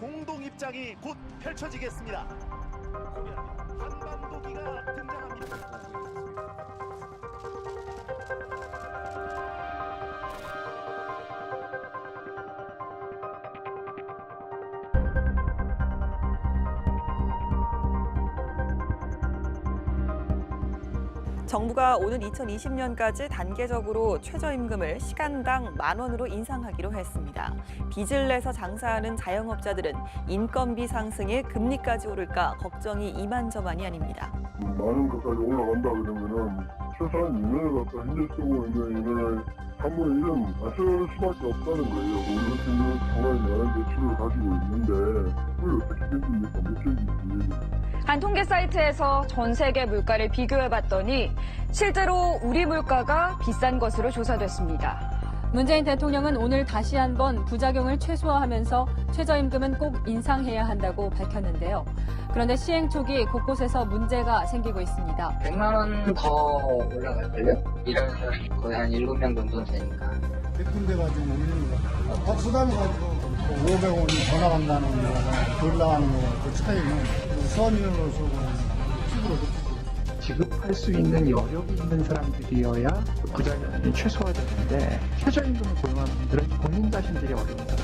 공동 입장이 곧 펼쳐지겠습니다. 정부가 오는 2020년까지 단계적으로 최저임금을 시간당 만 원으로 인상하기로 했습니다. 빚을 내서 장사하는 자영업자들은 인건비 상승에 금리까지 오를까 걱정이 이만저만이 아닙니다. 많은 것까지 올라간다 그러면은 최소한 2년을 갖다 현재 쓰고 있는 인을 3분의 1은 마실 수밖에 없다는 거예요. 우리 같은 경우는 정말 많은 대출을 가지고 있는데 그걸 어떻게 견딥니까? 못 견디지. 한 통계 사이트에서 전 세계 물가를 비교해 봤더니 실제로 우리 물가가 비싼 것으로 조사됐습니다. 문재인 대통령은 오늘 다시 한번 부작용을 최소화하면서 최저임금은 꼭 인상해야 한다고 밝혔는데요. 그런데 시행 초기 곳곳에서 문제가 생기고 있습니다. 100만 원 더 올라갈걸요? 사람이 거의 한 7명 정도 되니까. 백분대 가지고 올리는 거. 다 부담이 가지고 500원이 더 나간다는 나가 는 거그 차이는 수원인으로서 피부로 느끼고. 지급할 수 있는 여력이 있는 사람들이어야 부작용이 최소화되는데 최저임금을 고용하는 분들은 본인 자신들이 어려운 사람